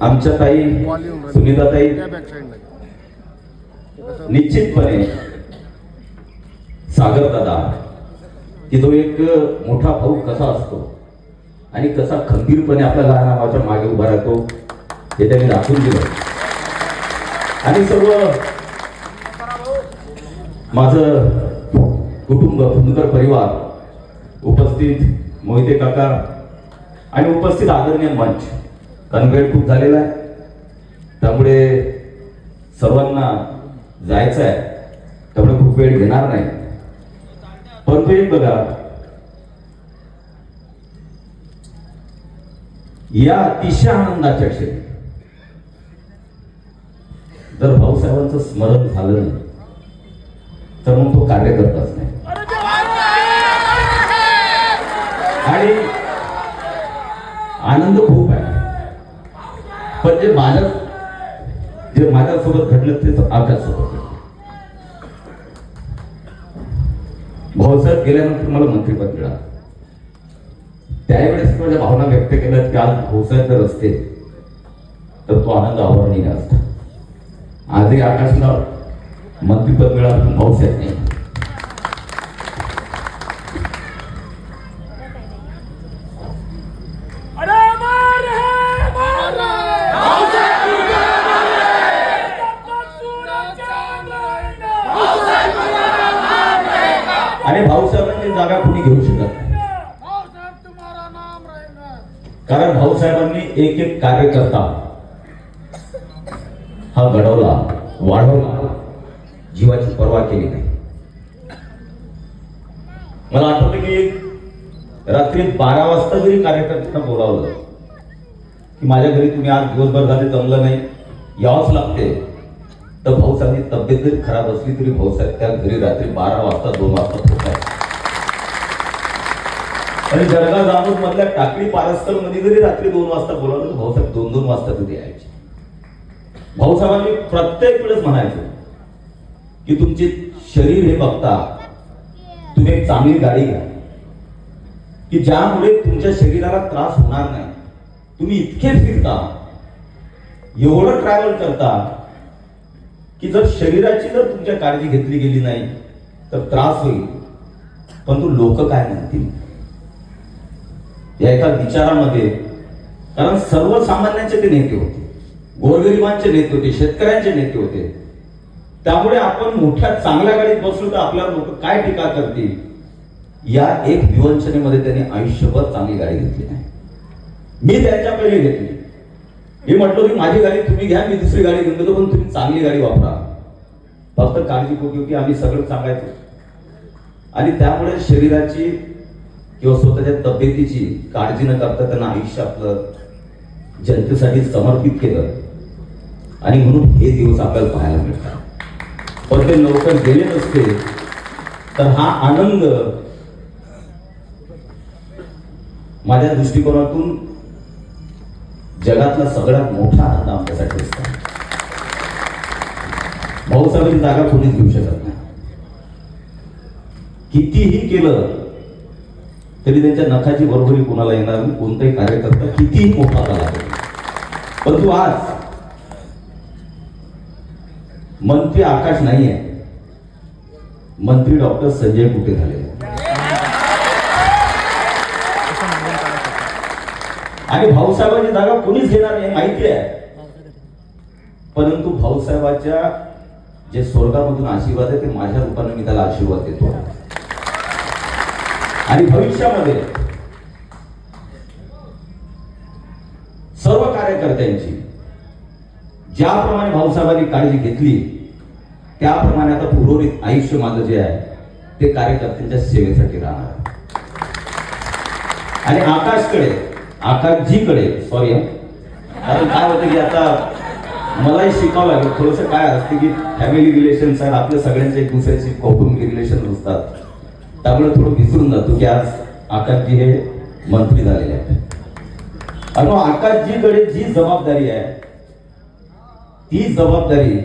आमच्या ताई सुनीता ताई निश्चितपणे सागर दादा की तो एक मोठा भाऊ कसा असतो आणि कसा खंबीरपणे आपल्या लहान नावाच्या मागे उभा राहतो हे त्यांनी दाखवून दिलं. आणि सर्व माझं कुटुंब फुंदकर परिवार उपस्थित मोहिते काका आणि उपस्थित आदरणीय मंच. कारण वेळ खूप झालेला आहे. त्यामुळे सर्वांना जायचं आहे. त्यामुळे खूप वेळ घेणार नाही. परंतु एक बघा या अतिशय आनंदाच्या क्षणी जर भाऊसाहेबांचं स्मरण झालं नाही तर मग तो कार्यकर्ताच नाही. आणि आनंद खूप आहे. पण जे माझ्या जे माझ्यासोबत घडलं ते आमच्यासोबत घडलं. भाऊसाहेब गेल्यानंतर मला मंत्रिपद मिळालं. त्यावेळेस माझ्या भावना व्यक्त केल्यात की आज भाऊसाहेब जर असते तर तो आनंद आवरणीय असता. आजही आकाशला मंत्रिपद मिळालं पण भाऊसाहेब नाही कोणी घेऊ शकत नाही. कारण भाऊसाहेबांनी एक एक कार्यकर्ता हा घडवला वाढवला जीवाची पर्वा केली नाही. मला आठवतं की रात्री बारा वाजता जरी कार्यकर्त्यांना बोलावलं की माझ्या घरी तुम्ही आज दिवसभर झाले जमलं नाही यावंच लागते तर भाऊसाहेबांची तब्येत जरी खराब असली तरी भाऊसाहेब त्या घरी रात्री बारा वाजता दोन वाजता आणि जळगाव जामोद मधल्या टाकळी पारस्करमध्ये जरी रात्री दोन वाजता बोलावलं तर भाऊसाहेब दोन दोन वाजता तिथे यायचे. भाऊसाहेबांनी प्रत्येक वेळेस म्हणायचो की तुमचे शरीर हे बघता तुम्ही एक चांगली गाडी घ्या. की ज्यामुळे तुमच्या शरीराला त्रास होणार नाही. तुम्ही इतके फिरता एवढं ट्रॅव्हल करता की जर शरीराची जर तुमच्या काळजी घेतली गेली नाही तर त्रास होईल. परंतु लोक काय म्हणतील? या एका विचारामध्ये. कारण सर्वसामान्यांचे ते नेते होते. गोरगरिबांचे नेते होते शेतकऱ्यांचे नेते होते. त्यामुळे आपण मोठ्या चांगल्या गाडीत बसलो तर आपल्याला लोक काय टीका करतील? या एक विवंचनेमध्ये त्यांनी आयुष्यभर चांगली गाडी घेतली नाही. मी त्यांच्या पहिले घेतली. मी म्हटलो की माझी गाडी तुम्ही घ्या मी दुसरी गाडी घेऊन देतो पण तुम्ही चांगली गाडी वापरा. फक्त काळजीपोटी होती आम्ही सगळं सांगायचो. आणि त्यामुळे शरीराची किंवा स्वतःच्या तब्येतीची काळजी न करता त्यांना आयुष्य आपलं जनतेसाठी समर्पित केलं. आणि म्हणून हे दिवस आपल्याला पाहायला मिळतात. पण ते लवकर गेले नसते तर हा आनंद माझ्या दृष्टिकोनातून जगातला सगळ्यात मोठा आनंद आमच्यासाठी असतो भाऊसाहेबांची जागा कोणीच घेऊ शकत नाही. कितीही केलं तरी त्यांच्या नखाची बरोबरी कोणाला येणार नाही? कोणताही कार्यकर्ता कितीही मोठा झाला परंतु आज मंत्री आकाश नाही आहे मंत्री डॉक्टर संजय कुठे झाले? आणि भाऊसाहेबांची जागा कोणीच घेणार नाही माहिती आहे. परंतु भाऊसाहेबाच्या जे स्वर्गामधून आशीर्वाद आहे ते माझ्या रूपाने मी त्याला आशीर्वाद देतो. आणि भविष्यामध्ये सर्व कार्यकर्त्यांची ज्याप्रमाणे भाऊसाहेबांनी काळजी घेतली त्याप्रमाणे आता उर्वरित आयुष्य माझं जे आहे ते कार्यकर्त्यांच्या सेवेसाठी राहणार. आणि आकाशकडे आकाशजीकडे सॉरी कारण काय होतं की आता मलाही शिकावं लागेल. थोडंसं काय असते की फॅमिली रिलेशन्स आहेत आपल्या सगळ्यांचे एक दुसऱ्याशी कौटुंबिक रिलेशन असतात त्यामुळे थोडं विसरून जातो की आज आकाशजी हे मंत्री झालेले आहेत. आणि आकाशजीकडे जी जबाबदारी आहे ती जबाबदारी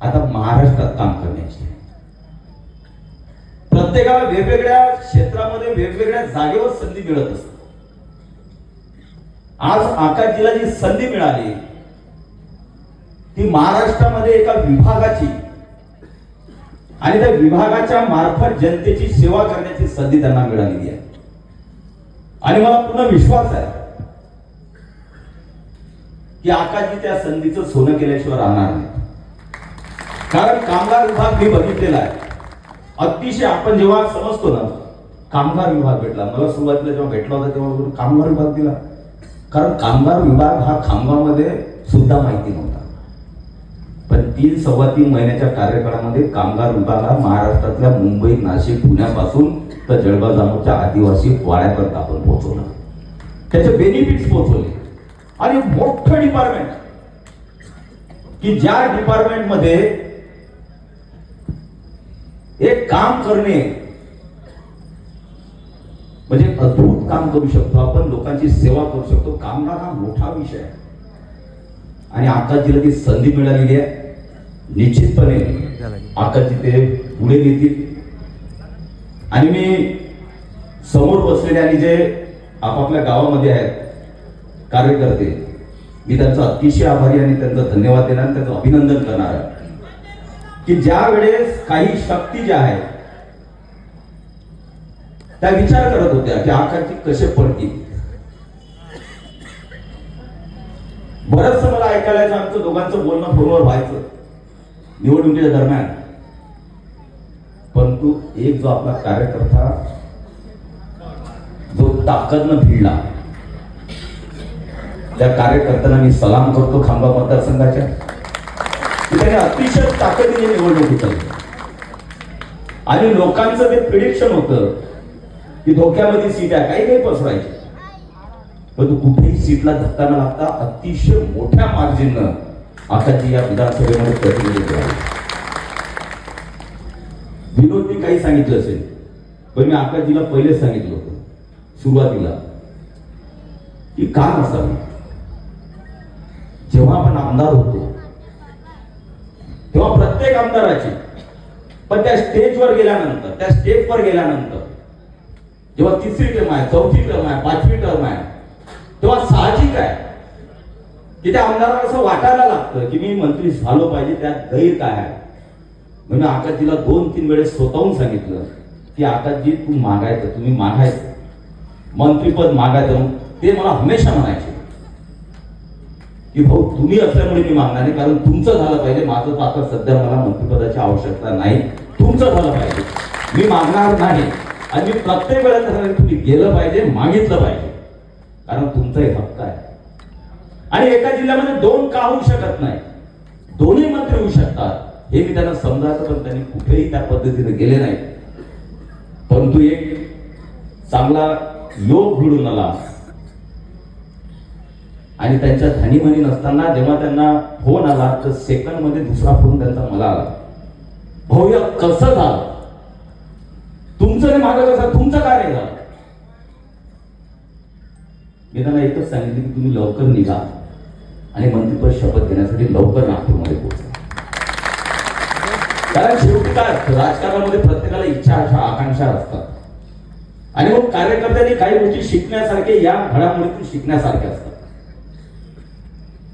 आता महाराष्ट्रात काम करण्याची प्रत्येकाला वेगवेगळ्या क्षेत्रामध्ये वेगवेगळ्या जागेवर संधी मिळत असते. आज आकाशजीला जी संधी मिळाली ती महाराष्ट्रामध्ये एका विभागाची आणि त्या विभागाच्या मार्फत जनतेची सेवा करण्याची संधी त्यांना मिळालेली आहे. आणि मला पूर्ण विश्वास आहे की आकाशजी त्या संधीचं सोनं केल्याशिवाय राहणार नाही. कारण कामगार विभाग मी बघितलेला आहे. अतिशय आपण जेव्हा समजतो ना कामगार विभाग भेटला. मला सुरुवातीला जेव्हा भेटला होता तेव्हा कामगार विभाग दिला. कारण कामगार विभाग हा खामगावमध्ये सुद्धा माहिती नव्हता. पण तीन सव्वा तीन महिन्याच्या कार्यकाळामध्ये कामगार विभागाला महाराष्ट्रातल्या मुंबई नाशिक पुण्यापासून तर जळगाव जामोदच्या आदिवासी वाड्यापर्यंत आपण पोहोचवलं त्याचे बेनिफिट्स पोहोचवले. आणि मोठं डिपार्टमेंट की ज्या डिपार्टमेंटमध्ये एक काम करणे म्हणजे अद्भुत काम करू शकतो आपण लोकांची सेवा करू शकतो. कामगार हा मोठा विषय आहे. आणि आकाशजीला ती संधी मिळालेली आहे. निश्चितपणे आकाशजी ते पुढे नेतील. आणि मी समोर बसलेले आणि जे आपापल्या गावामध्ये आहेत कार्यकर्ते मी त्यांचा अतिशय आभारी आणि त्यांचा धन्यवाद देणार आणि त्यांचं अभिनंदन करणार आहे. की ज्या वेळेस काही शक्ती ज्या आहेत त्या विचार करत होत्या की आकाशजी कसे पडतील. बरंच मला ऐकायला आमचं दोघांचं बोलणं फोनवर व्हायचं. निवडणुकीच्या दरम्यान. परंतु एक जो आपला कार्यकर्ता जो ताकदनं भिडला त्या कार्यकर्त्यांना मी सलाम करतो खांबा मतदारसंघाच्या. त्याने अतिशय ताकदीने निवडणूक उचलली आणि लोकांचं ते प्रिडिक्शन होतं की धोक्यामध्ये सीट आहे काही काही पसरायची. परंतु कुठेही सीटला धक्का न लागता अतिशय मोठ्या मार्जिननं आताची या विधानसभेमध्ये प्रतिनिधित्व आहे. विनोदने काही सांगितलं असेल पण मी आकाशजीला पहिलेच सांगितलं होतं सुरुवातीला की का नसावी जेव्हा आपण आमदार होतो तेव्हा प्रत्येक आमदाराची पण त्या स्टेजवर गेल्यानंतर त्या स्टेजवर गेल्यानंतर जेव्हा तिसरी टर्म आहे चौथी टर्म आहे पाचवी टर्म आहे तेव्हा साहजिक आहे की त्या आमदाराला असं वाटायला लागतं की मी मंत्री झालो पाहिजे त्यात गैर काय आहे? म्हणून आकाशजीला दोन तीन वेळेस स्वतःहून सांगितलं की आकाशजी तू मागायचं तुम्ही मागायचं. मंत्रीपद मागायचं. ते मला हमेशा म्हणायचे. की भाऊ तुम्ही असल्यामुळे मी मागणार नाही कारण तुमचं झालं पाहिजे. माझं तर आता सध्या मला मंत्रिपदाची आवश्यकता नाही. तुमचं झालं पाहिजे. मी मागणार नाही. आणि मी प्रत्येक वेळेला तुम्ही गेलं पाहिजे मागितलं पाहिजे. कारण तुमचा एक हक्क आहे. आणि एका जिल्ह्यामध्ये दोन का होऊ शकत नाही? दोन्ही मंत्री होऊ शकतात. हे मी त्यांना समजायचं पण त्यांनी कुठेही त्या पद्धतीने गेले नाही. परंतु एक चांगला योग घडून आला. आणि त्यांच्या धनीमनी नसताना जेव्हा त्यांना फोन आला तर सेकंडमध्ये दुसरा फोन त्यांचा मला आला. भाऊ या कसं झालं? तुमचं नाही माझं कसं? तुमचं काय नाही झालं? मी त्यांना एकच सांगितलं की तुम्ही लवकर निघा. आणि मंत्रिपद शपथ घेण्यासाठी लवकर नागपूरमध्ये पोहोचला. कारण शेवटी काय असतं? राजकारणामध्ये प्रत्येकाला इच्छा अशा आकांक्षा असतात. आणि मग कार्यकर्त्यांनी काही गोष्टी शिकण्यासारखे या घडामोडीतून शिकण्यासारख्या असतात.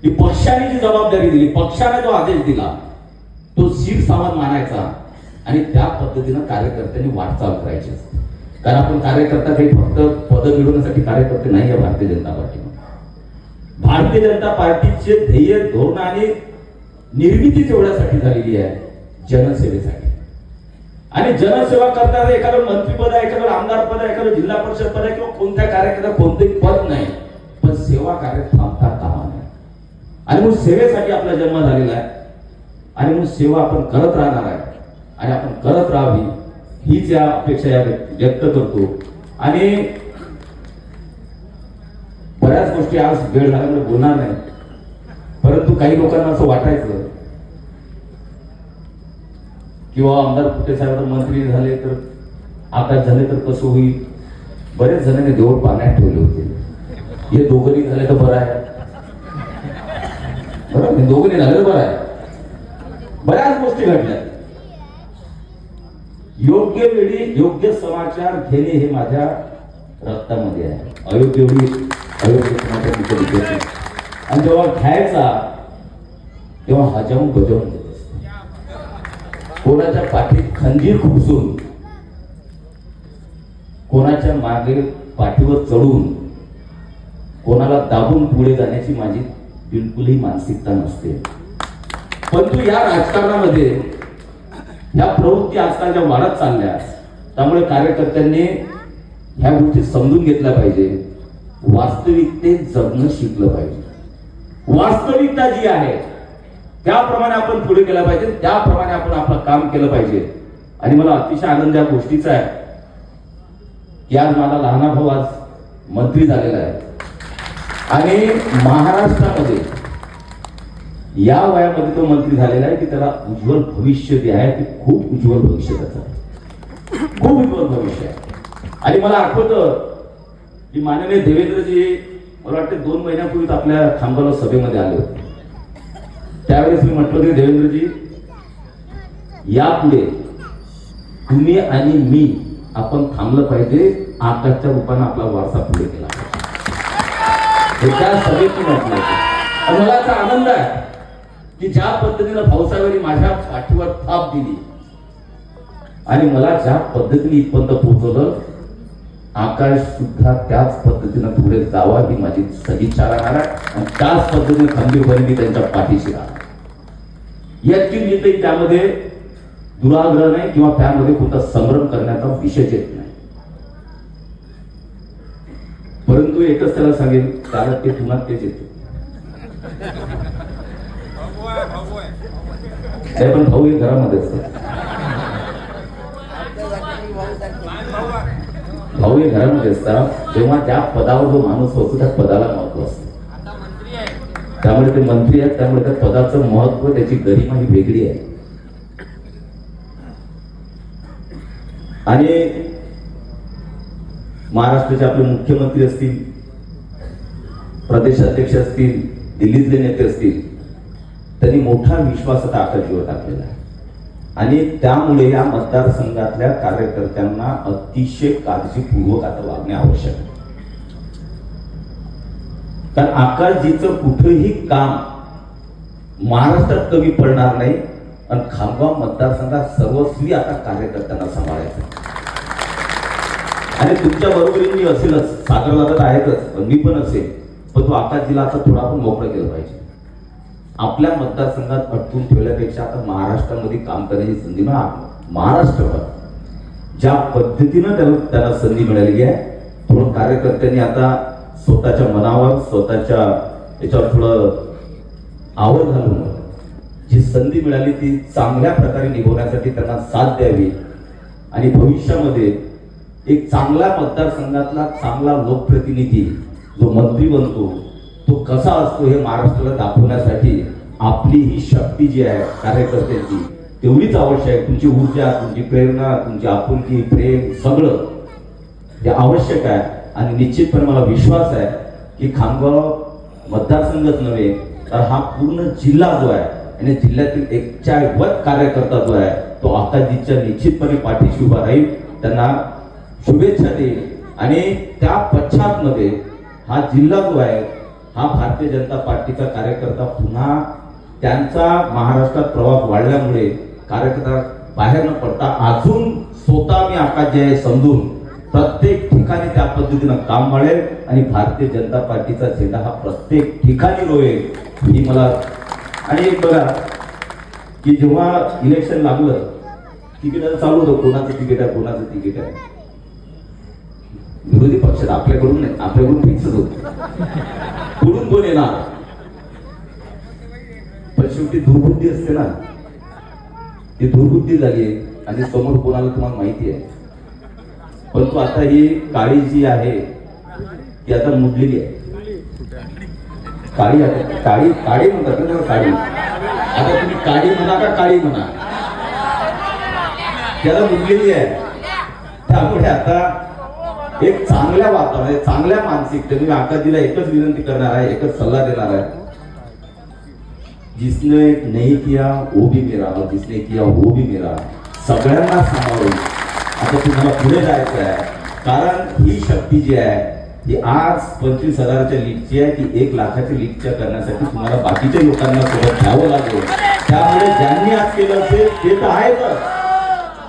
की पक्षाने जी जबाबदारी दिली पक्षाने जो आदेश दिला तो शिर सावध मानायचा आणि त्या पद्धतीनं कार्यकर्त्यांनी वाटचाल करायची असते. कारण आपण कार्यकर्ता काही फक्त पद मिळवण्यासाठी कार्यकर्ते नाही आहे भारतीय जनता पार्टी भारतीय जनता पार्टीचे ध्येय धोरण आणि निर्मितीच एवढ्यासाठी झालेली आहे जनसेवेसाठी. आणि जनसेवा करताना एखादं मंत्रीपद आहे एखादं आमदार पद आहे एखादं जिल्हा परिषद पद आहे किंवा कोणत्या कार्यकर्ता कोणतेही पद नाही पण सेवा कार्य थांबता कामा नाही. आणि मग सेवेसाठी आपला जन्म झालेला आहे. आणि मग सेवा आपण करत राहणार आहे. आणि आपण करत राहावी हीच या अपेक्षा या व्यक्त करतो. आणि बऱ्याच गोष्टी आज वेळ झाल्यामुळे बोलणार नाही. परंतु काही लोकांना असं वाटायचं किंवा आमदार कुठे साहेब मंत्री झाले तर आता झाले तर कसं होईल? बरेच जणांनी देऊळ पाण्यात ठेवले होते. हे दोघंही झाले तर बरं आहे. बरं दोघंही झाले तर बरं आहे. बऱ्याच गोष्टी घडल्या. योग्य वेळी योग्य समाचार घेणे हे माझ्या रक्तामध्ये आहे. अयोग्य वेळी आणि जेव्हा खायचा तेव्हा हजावून बजावून देत असतो. कोणाच्या पाठीत खंजीर खुपसून कोणाच्या मागे पाठीवर चढून कोणाला दाबून पुढे जाण्याची माझी बिलकुलही मानसिकता नसते. परंतु या राजकारणामध्ये ह्या प्रवृत्ती आजकालच्या वाढत चालल्या त्यामुळे कार्यकर्त्यांनी ह्या गोष्टी समजून घेतल्या पाहिजे. वास्तविकतेत जगणं शिकलं पाहिजे. वास्तविकता जी आहे त्याप्रमाणे आपण पुढे गेलं पाहिजे त्याप्रमाणे आपण आपलं काम केलं पाहिजे. आणि मला अतिशय आनंद या गोष्टीचा आहे की आज माझा लहाना भाऊ आज मंत्री झालेला आहे. आणि महाराष्ट्रामध्ये या वयामध्ये तो मंत्री झालेला आहे की त्याला उज्ज्वल भविष्य जे आहे ते खूप उज्ज्वल भविष्य त्याचं खूप उज्ज्वल भविष्य आहे. आणि मला आठवतं की माननीय देवेंद्रजी मला वाटते दोन महिन्यापूर्वीच आपल्या खांबाला सभेमध्ये आले होते. त्यावेळेस मी म्हटलं की देवेंद्रजी यापुढे तुम्ही आणि मी आपण थांबलं पाहिजे आकाशच्या रूपानं आपला वारसा पुढे केला हे त्या सभेत म्हटलं आणि मला असा आनंद आहे की ज्या पद्धतीनं भाऊसाहेबांनी माझ्या पाठीवर थाप दिली आणि मला ज्या पद्धतीने इथपर्यंत पोहोचवलं आकाश सुद्धा त्याच पद्धतीनं पुढे जावा ही माझी सदिच्छा राहणार आहे. आणि त्याच पद्धतीने खंबीरपणे मी त्यांच्या पाठीशी राहणार. याची मी त्यामध्ये दुराग्रह नाही किंवा त्यामध्ये कोणता संभ्रम करण्याचा विषय येत नाही. परंतु एकच त्याला सांगेल त्याला ते पुन्हा तेच येते. पण भाऊ हे घरामध्ये असतात. भाऊ हे घरामध्ये असतात तेव्हा त्या पदावर जो माणूस असतो त्या पदाला महत्त्व असतं. त्यामुळे ते मंत्री आहेत त्यामुळे त्या पदाचं महत्त्व त्याची गरिमा ही वेगळी आहे. आणि महाराष्ट्राचे आपले मुख्यमंत्री असतील प्रदेशाध्यक्ष असतील दिल्लीतले नेते असतील त्यांनी मोठा विश्वास आता आकाशीवर टाकलेला आहे. आणि त्यामुळे या मतदारसंघातल्या कार्यकर्त्यांना अतिशय काळजीपूर्वक आता वागणे आवश्यक आहे. कारण आकाशजीचं कुठंही काम महाराष्ट्रात कमी पडणार नाही आणि खामगाव मतदारसंघात सर्वस्वी आता कार्यकर्त्यांना सांभाळायचं आणि तुमच्या बरोबरीने मी असेलच सागर लागत आहेतच पण मी पण असेल पण तो आकाशजीला आता थोडा आपण मोकळं केलं पाहिजे. आपल्या मतदारसंघात अटकून ठेवल्यापेक्षा आता महाराष्ट्रामध्ये काम करण्याची संधी ना महाराष्ट्रभर. ज्या पद्धतीनं त्याला त्याला संधी मिळालेली आहे थोडं कार्यकर्त्यांनी आता स्वतःच्या मनावर स्वतःच्या याच्यावर थोडं आवड घालून जी संधी मिळाली ती चांगल्या प्रकारे निभवण्यासाठी त्यांना साथ द्यावी. आणि भविष्यामध्ये एक चांगला मतदारसंघातला चांगला लोकप्रतिनिधी जो मंत्री बनतो तो कसा असतो हे महाराष्ट्राला दाखवण्यासाठी आपली ही शक्ती जी आहे कार्यकर्त्यांची तेवढीच आवश्यक आहे. तुमची ऊर्जा तुमची प्रेरणा तुमची आपुलकी प्रेम सगळं हे आवश्यक आहे. आणि निश्चितपणे मला विश्वास आहे की खामगाव मतदारसंघच नव्हे तर हा पूर्ण जिल्हा जो आहे आणि जिल्ह्यातील एकच्या वर कार्यकर्ता जो आहे तो आताजीच्या निश्चितपणे पाठीशी उभा राहील त्यांना शुभेच्छा देईल. आणि त्या पश्चातमध्ये हा जिल्हा जो आहे हा भारतीय जनता पार्टीचा कार्यकर्ता पुन्हा त्यांचा महाराष्ट्रात प्रवास वाढल्यामुळे कार्यकर्ता बाहेर न पडता अजून स्वतः मी आकाश जे आहे समजून प्रत्येक ठिकाणी त्या पद्धतीनं काम वाढेल आणि भारतीय जनता पार्टीचा झेंडा हा प्रत्येक ठिकाणी रोवेल ही मला आणि एक बघा की जेव्हा इलेक्शन लागलं तिकीट चालू होतं कोणाचं तिकीट आहे कोणाचं तिकीट आहे? विरोधी पक्षात आपल्याकडून नाही आपल्याकडून फिक्सच होत. कुठून कोण येणार? पण शेवटी दुर्बुद्धी असते ना. ती दुर्बुद्धी झाली आणि समोर कोणाला तुम्हाला माहिती आहे. परंतु आता ही काळी जी आहे ती आता मुडलेली आहे. काळी आता काळी काळी म्हणतात ना काळी. आता तुम्ही काळी म्हणा का काळी म्हणा? त्याला मुडलेली आहे. त्यामुळे आता एक चांगल्या वातावरण चांगल्या मानसिकतेने मी तिला एकच विनंती करणार आहे एकच सल्ला देणार आहे. जिसने नाही किया वो भी मेरा और जिसने किया वो भी मेरा सगळ्यांना सांभाळून आता तुम्हाला पुढे जायचं आहे. कारण ही शक्ती जी आहे ती आज पंचवीस हजाराच्या लीगची आहे ती एक लाखाच्या लीगच्या करण्यासाठी तुम्हाला बाकीच्या लोकांना सोबत घ्यावं लागेल. त्यामुळे ज्यांनी आज केलं असेल ते तर आहेतच.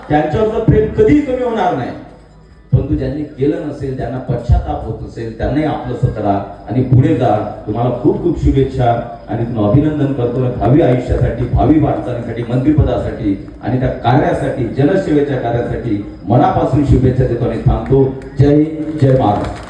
त्यांच्यावर प्रेम कधीही कमी होणार नाही. परंतु ज्यांनी केलं नसेल ज्यांना पश्चाताप होत नसेल त्यांनाही आपलं करा आणि पुढे जा तुम्हाला खूप खूप शुभेच्छा आणि तुम्ही अभिनंदन करतो. भावी आयुष्यासाठी भावी वाटचालीसाठी मंत्रिपदासाठी आणि त्या कार्यासाठी जनसेवेच्या कार्यासाठी मनापासून शुभेच्छा देतो आणि थांबतो. जय हिंद, जय महाराष्ट्र